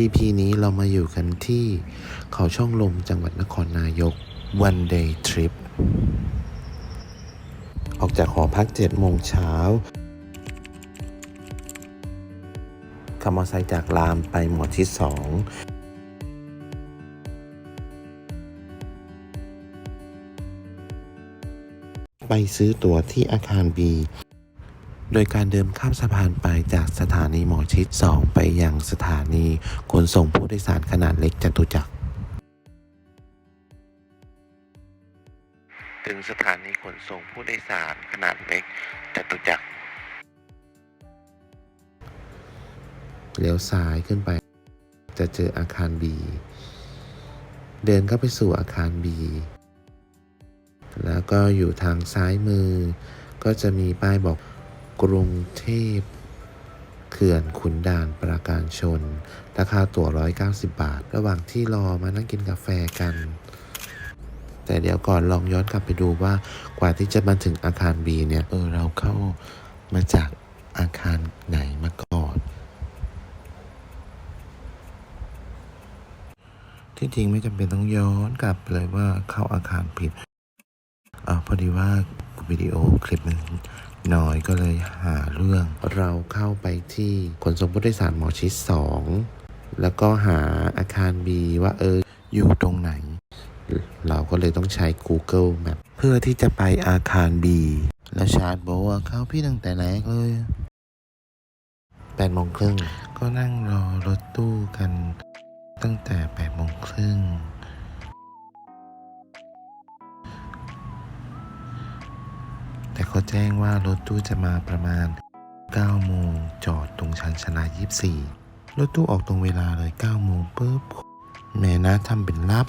EP นี้เรามาอยู่กันที่เขาช่องลมจังหวัดนครนายก One Day Trip ออกจากหอพัก7โมงเช้าขับมอเตอร์ไซค์จากรามไปหมอชิดสองไปซื้อตั๋วที่อาคาร B โดยการเดินข้ามสะพานไปจากสถานีหมอชิด 2 ไปยังสถานีขนส่งผู้โดยสารขนาดเล็กจตุจักร ถึงสถานีขนส่งผู้โดยสารขนาดเล็กจตุจักรเลี้ยวซ้ายขึ้นไป จะเจออาคาร B เดินเข้าไปสู่อาคาร B แล้วก็อยู่ทางซ้ายมือ ก็จะมีป้ายบอก กรุงเทพเขื่อนขุนด่านปราการชน ราคาตั๋ว 190 บาท ระหว่างที่รอมานั่งกินกาแฟกัน แต่เดี๋ยวก่อนลองย้อนกลับไปดูว่ากว่าที่จะมาถึงอาคาร B เนี่ย เออ เราเข้ามาจากอาคารไหนมาก่อน ที่จริงไม่จำเป็นต้องย้อนกลับเลยว่าเข้าอาคารผิดอาพอดีว่าวิดีโอคลิปมัน น้อยก็เลยหาเรื่อง เราเข้าไปที่ขนส่งผู้โดยสารหมอชิดสองแล้วก็หาอาคาร B ว่าเอออยู่ตรงไหน เราก็เลยต้องใช้ Google Map เพื่อที่จะไปอาคาร B แล้วชาร์จบอกว่าเข้าพี่ตั้งแต่แรกเลยแปดโมงครึ่งก็นั่งรอรถตู้กันตั้งแต่แปดโมงครึ่ง แต่เขาแจ้งว่ารถตู้จะมาประมาณ 9 โมงจอดตรงชันชนา24 รถตู้ออกตรงเวลาเลย 9 โมงปุ๊บ แม่นะทำเป็นรับ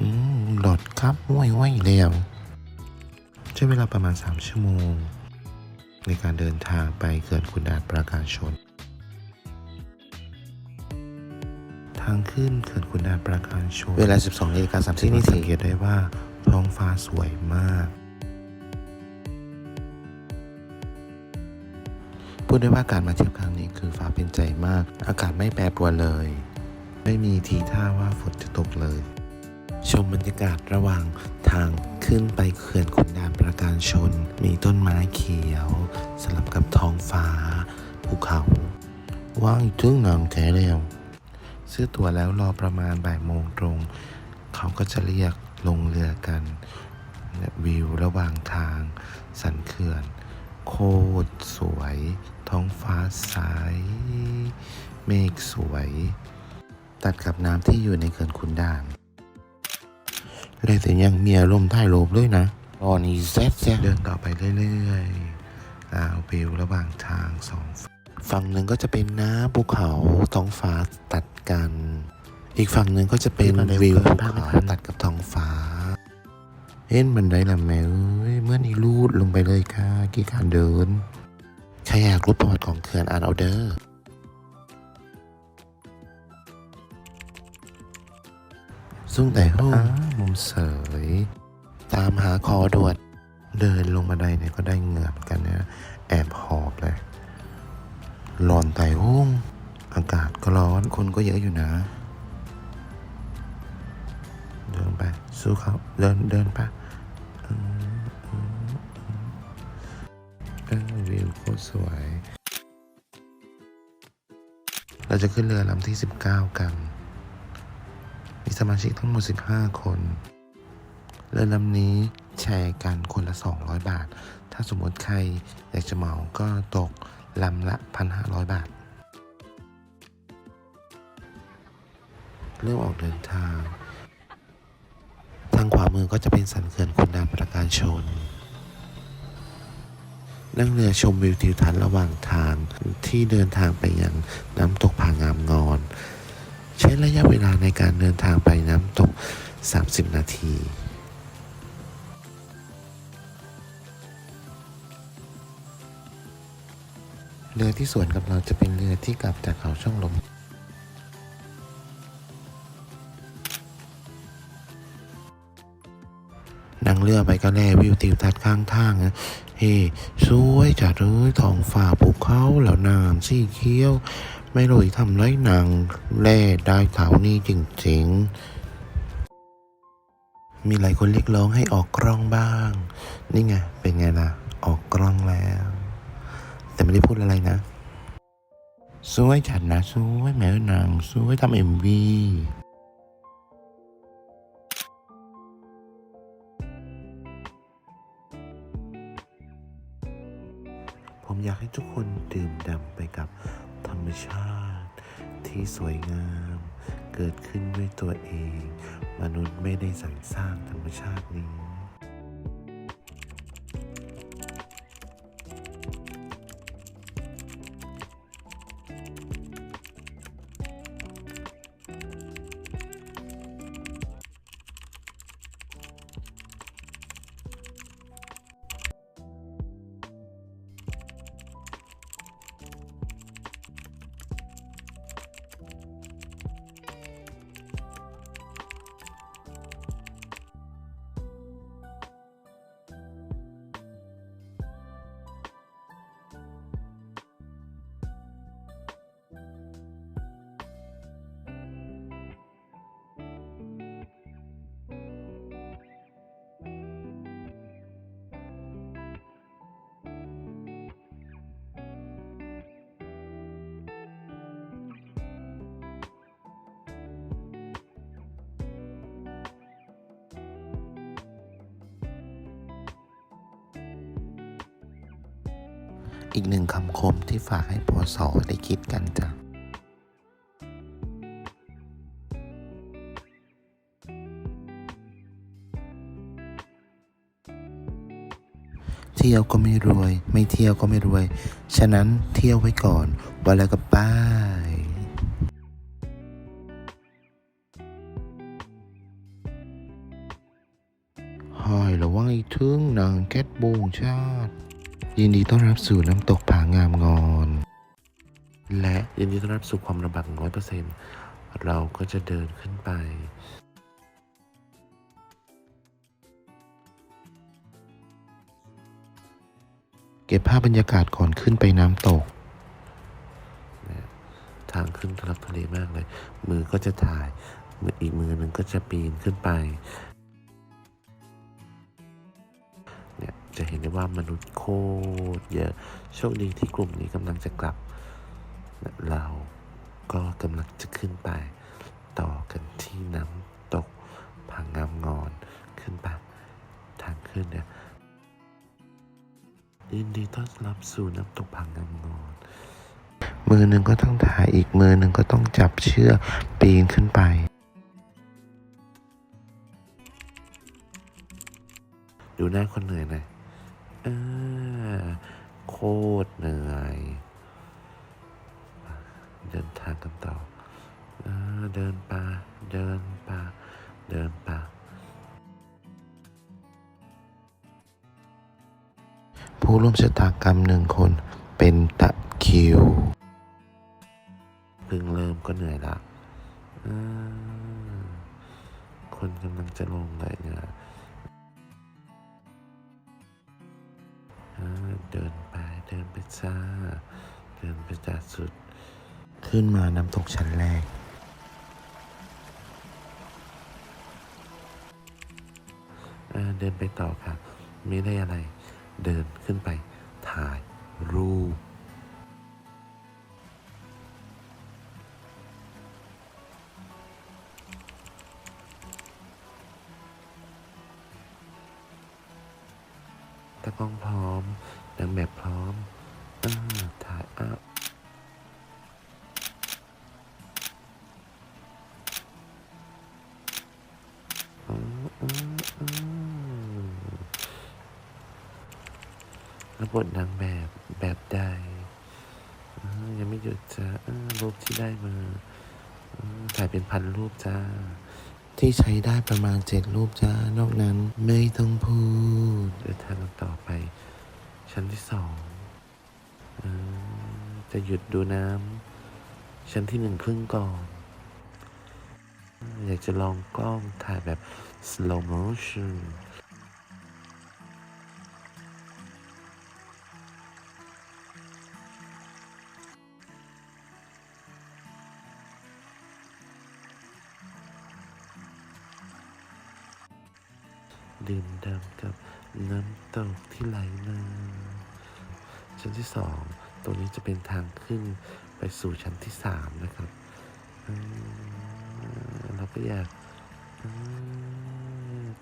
อืมหลอดครับห้วยห้วยแล้วใช้เวลาประมาณ 3 ชั่วโมง ในการเดินทางไปเขื่อนขุนด่านปราการชน ทางขึ้นเขื่อนขุนด่านปราการชน เวลา 12นาฬิกา30นาทีสังเกตได้ว่าท้องฟ้าสวยมาก พูดได้ว่าการมาเที่ยวครั้งนี้คือฟ้าเป็นใจมาก อากาศไม่แปรปรวนเลย ไม่มีทีท่าว่าฝนจะตกเลย ชมบรรยากาศระหว่างทางขึ้นไปเขื่อนขุนด่านประการชน มีต้นไม้เขียว สลับกับท้องฟ้า ภูเขาว่างถึงนังแท้แล้วซื้อตั๋วแล้วรอประมาณบ่ายโมงตรง เขาก็จะเรียกลงเรือกันวิวระหว่างทาง สันเขื่อน โคตรสวย ท้องฟ้าใสเมฆสวย ตัดกับน้ำที่อยู่ในเขื่อนขุนด่านเลยแต่ยังมีอารมณ์ถ่ายรูปด้วยนะตอนนี้แซ่บเดินต่อไปเรื่อยๆอ่าววิวระหว่างทางสองฝั่งฝั่งหนึ่งก็จะเป็นน้ำภูเขาท้องฟ้าตัดกัน อีกฝั่งหนึ่งก็จะเป็นวิวภูเขาตัดกับท้องฟ้าเห็นบันไดละแมวเอ้ยเมื่อนี้ลูดลงไปเลยค่ะกี่การเดิน ใครอยากรู้ประวัติของเขื่อนอ่านเอาเดอร์ซึ่งแต่ห้องมุมเสย ตามหาคอดวนเดินลงบันไดเนี่ยก็ได้เหงื่อเหมือนกันเนี่ยแอบหอบเลยร้อนไต่ห้องอากาศก็ร้อนคนก็เยอะอยู่นะ เดินไป สู้เขาเดินเดินไป โคตรสวย เราจะขึ้นเรือลำที่ 19 กัน มีสมาชิกทั้งหมด 15 คน เรือลำนี้แชร์กันคนละ 200 บาท ถ้าสมมติใครอยากจะเหมาก็ตกลำละ 1,500 บาท เริ่มออกเดินทาง ทางขวามือก็จะเป็นสันเขื่อนขุนด่าประการชน นั่งเรือชมวิวทิวทัศน์ระหว่างทางที่เดินทางไปยังน้ำตกผางามงอน ใช้ระยะเวลาในการเดินทางไปน้ำตก 30 นาทีเรือที่สวนกับเราจะเป็นเรือที่กลับจากเขาช่องลม นั่งเรือไปก็แลวิวทิวทัศน์ข้างทางนะเฮ้สวยจัดเลยท้องฟ้าภูเขาแล้วน้ำสีเขียว ไม่รวยทำไรนางแร่ได้เท่านี้จริงๆ มีหลายคนเรียกร้องให้ออกกล้องบ้าง นี่ไง เป็นไงล่ะ ออกกล้องแล้ว แต่ไม่ได้พูดอะไรนะสวยจัดนะสวยแม่นางสวยทำเอ็มวี อยากให้ทุกคนดื่มด่ำไปกับธรรมชาติ ที่สวยงาม เกิดขึ้นด้วยตัวเอง มนุษย์ไม่ได้สรรสร้างธรรมชาตินี้ อีกหนึ่งคำคมที่ฝากให้พอสอได้คิดกันจ้ะเที่ยวก็ไม่รวย ไม่เที่ยวก็ไม่รวย ฉะนั้นเที่ยวไว้ก่อน วันแล้วก็ป้ายหอยระวังอีกทึงนางแคทบงชาติ ยินดีต้อนรับสู่น้ำตกผางามงอน และยินดีต้อนรับสู่ความระบากร้อยเปอร์เซ็นต์เราก็จะเดินขึ้นไป เก็บภาพบรรยากาศก่อนขึ้นไปน้ำตก ทางขึ้นทุลักทุเลมากเลย มือก็จะถ่ายมืออีกมือหนึ่งก็จะปีนขึ้นไป จะเห็นได้ว่ามนุษย์โคตรเยอะโชคดีที่กลุ่มนี้กำลังจะกลับ เราก็กำลังจะขึ้นไป ต่อกันที่น้ำตกผางงามงอนขึ้นไปทางขึ้นเนี่ยยินดีต้อนรับสู่น้ำตกผางงามงอนมือหนึ่งก็ต้องถ่ายอีกมือหนึ่งก็ต้องจับเชือกปีนขึ้นไป ดูหน้าคนเหนื่อยหน่อย ออโคตรเหนื่อย เดินทางกันต่อเออเดินป่าเดินป่าเดินป่าผู้ร่วมชะตากรรมหนึ่งคนเป็นตะคิวเพิ่งเริ่มก็เหนื่อยละคนกำลังจะลงเลยเนี่ย เดินไปเดินไปจ้า เดินไปจากสุด ขึ้นมาน้ำตกชั้นแรกเเดินไปต่อค่ะไม่ได้อะไร เดินขึ้นไปถ่ายรูปตะกล้องพร้อม นางแบบพร้อมอาถ่ายอ้าวอืมอืมอืมแล้วบทนางแบบแบบใดอ่ายังไม่หยุดจ้าอ่ารูปที่ได้มาอ่าถ่ายเป็นพันรูปจ้า ที่ใช้ได้ประมาณเจ็ดรูปจ้า นอกนั้นไม่ต้องพูดเดินทางกันต่อไป ชั้นที่สองอจะหยุดดูน้ำชั้นที่หนึ่งครึ่งก่อน อยากจะลองกล้องถ่ายแบบ slow motion ดื่มดำกับน้ำตกที่ไหลมา ชั้นที่สองตรงนี้จะเป็นทางขึ้นไปสู่ชั้นที่สามนะครับเราก็อยาก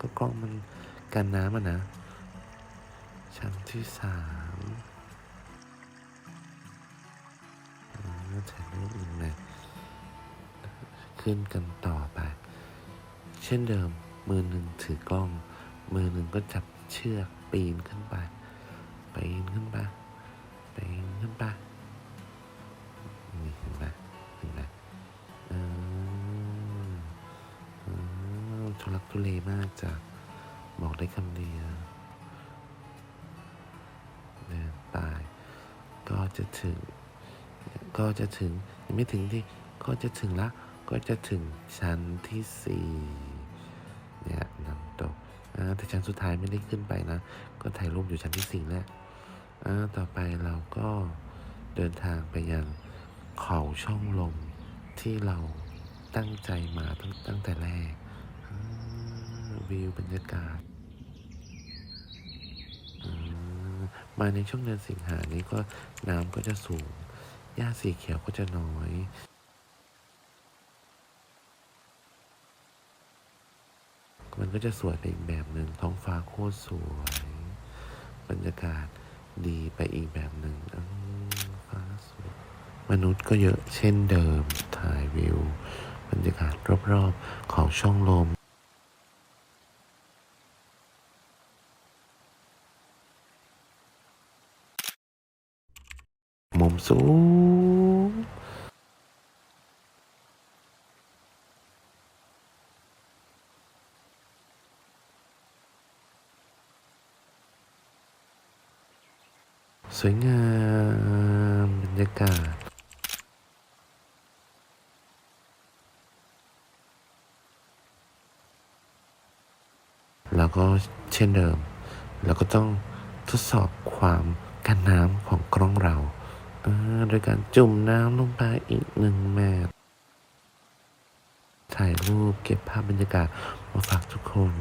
ก็กล้องมันกันน้ำอะนะ ชั้นที่สามอืมถ่ายรูปหนึ่งนะขึ้นกันต่อไป เช่นเดิมมือหนึ่งถือกล้อง มือหนึ่งก็จับเชือกปีนขึ้นไปปีนขึ้นไป ปีนขึ้นไปนี่เห็นไหมเห็นไหมเออเออทุลักทุเลมากจ้ะบอกได้คำเดียวเดินไปก็จะถึง ก็จะถึงยังไม่ถึงที่ก็จะถึงละ ก็จะถึงชั้นที่สี่เนี่ยน้ำตกอ่าแต่ชั้นสุดท้ายไม่ได้ขึ้นไปนะ ก็ถ่ายรูปอยู่ชั้นที่สี่แหละ อ่าต่อไปเราก็เดินทางไปยังเขาช่องลมที่เราตั้งใจมาตั้งตั้งแต่แรกวิวบรรยากาศมาในช่วงเดือนสิงหานี้ก็น้ำก็จะสูง หญ้าสีเขียวก็จะน้อยมันก็จะสวยไปอีกแบบหนึ่งท้องฟ้าโคตรสวย บรรยากาศ ดีไปอีกแบบหนึ่งฟ้าสวยมนุษย์ก็เยอะเช่นเดิม ถ่ายวิว บรรยากาศรอบๆ ของช่องลมมุมสูง สวยงามบรรยากาศแล้วก็เช่นเดิมเราก็ต้องทดสอบความกันน้ำของกล้องเราโดยการจุ่มน้ำลงไปอีกหนึ่งแมตถ่ายรูปเก็บภาพบรรยากาศมาฝากทุกคน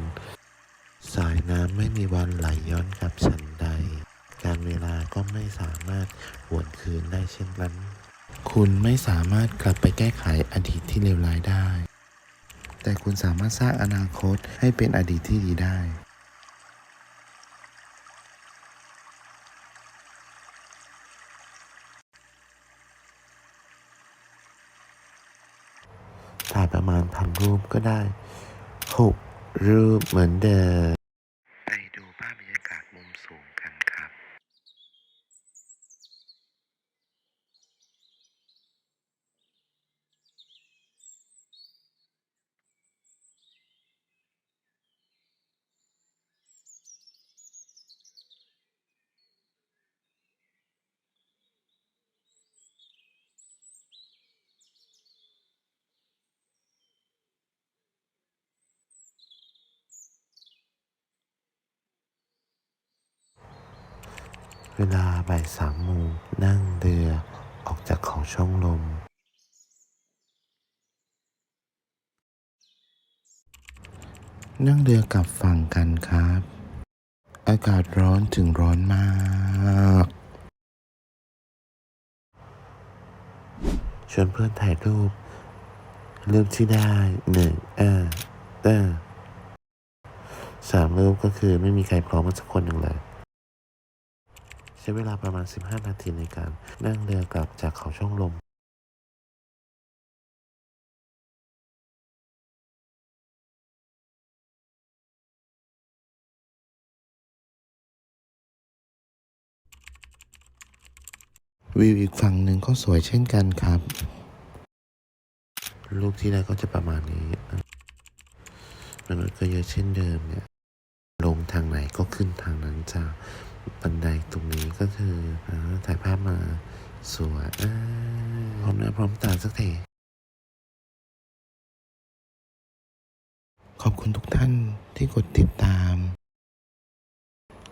สายน้ำไม่มีวันไหลย้อนกลับฉันใด การเวลาก็ไม่สามารถหวนคืนได้เช่นนั้น คุณไม่สามารถกลับไปแก้ไขอดีตที่เลวร้ายได้ แต่คุณสามารถสร้างอนาคตให้เป็นอดีตที่ดีได้ถ่ายประมาณพันรูปก็ได้หกรูปเหมือนเดิม ไปดูภาพบรรยากาศมุมสูงกันครับ เวลาบ่ายสามโมงนั่งเรือออกจากเขาช่องลม นั่งเรือกลับฝั่งกันครับ อากาศร้อนถึงร้อนมาก ชวนเพื่อนถ่ายรูปรูปที่ได้หนึ่งเออเออสามรูปก็คือไม่มีใครพร้อมกันสักคนหนึ่งเลย ช้เวลาประมาณ 15 นาทีในการนั่งเรือกลับจากเขาช่องลมวิวอีกฝั่งหนึ่งก็สวยเช่นกันครับ รูปที่ได้ก็จะประมาณนี้มนุษย์ก็เยอะเช่นเดิมเนี่ย ลงทางไหนก็ขึ้นทางนั้นจ้า บันไดตรงนี้ก็คืออถ่ายภาพมาสวยพร้อมหน้าพร้อมตาสักทีขอบคุณทุกท่านที่กดติดตาม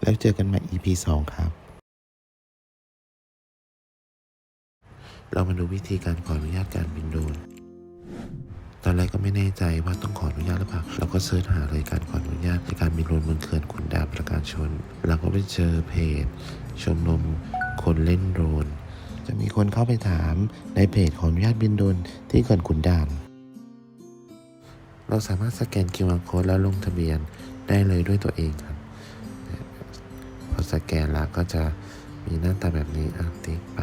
แล้วเจอกันใหม่ EP 2 ครับ เรามาดูวิธีการขออนุญาตการบินโดรน ตอนแรกก็ไม่แน่ใจว่าต้องขออนุญาตหรือเปล่าเราก็เสิร์ชหาเลยการขออนุญาตในการบินโดรนบนเขื่อนขุนด่านประการชน เราก็ไปเจอเพจ ชมรมคนเล่นโดรนจะมีคนเข้าไปถามในเพจขออนุญาตบินโดรนที่เขื่อนขุนด่าน เราสามารถสแกน QR code แล้วลงทะเบียนได้เลยด้วยตัวเองครับ พอสแกนแล้วก็จะมีหน้าตาแบบนี้อะติ๊กไป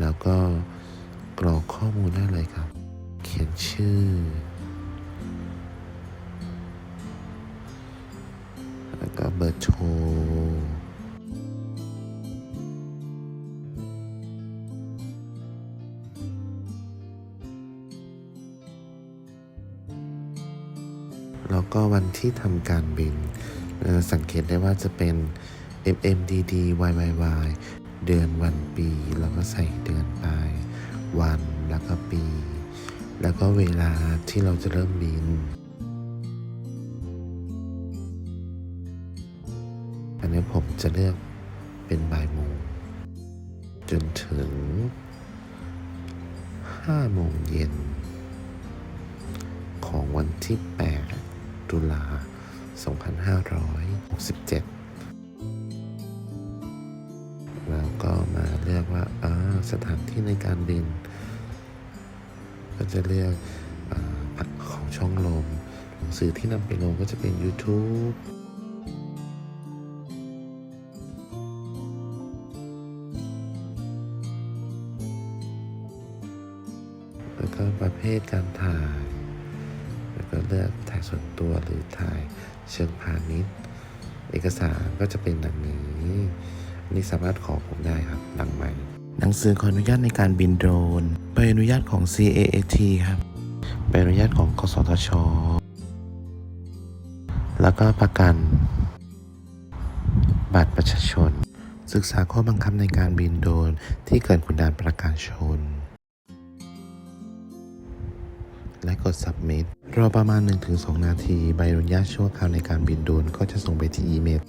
แล้วก็กรอกข้อมูลได้เลยครับ ขียนชื่อ แล้วก็เบอร์โทรแล้วก็วันที่ทำการบิน สังเกตได้ว่าจะเป็น MMDD YYY เดือนวันปี แล้วก็ใส่เดือนไป วันแล้วก็ปี แล้วก็เวลาที่เราจะเริ่มบิน อันนี้ผมจะเลือกเป็นบ่ายโมง จนถึง5โมงเย็น ของวันที่ 8 ตุลา 2567 แล้วก็มาเลือกว่าสถานที่ในการบิน จะเลือกอาของช่องลมหนังสือที่นำไปลงก็จะเป็น YouTube แล้วก็ประเภทการถ่าย แล้วก็เลือกถ่ายส่วนตัวหรือถ่ายเชิงพาณิชย์ เอกสารก็จะเป็นดังนี้ อันนี้สามารถขอผมได้ครับหลังใหม่ หนังสือขออนุญาตในการบินโดรนใบอนุญาตของ CAAT ครับใบอนุญาตของกสทช แล้วก็ประกัน บัตรประชาชน ศึกษาข้อบังคับในการบินโดรนที่เกิดขุนด่านประการชน และกด submit รอประมาณ 1-2 นาที ใบอนุญาตชั่วคราวในการบินโดรนก็จะส่งไปที่อีเมล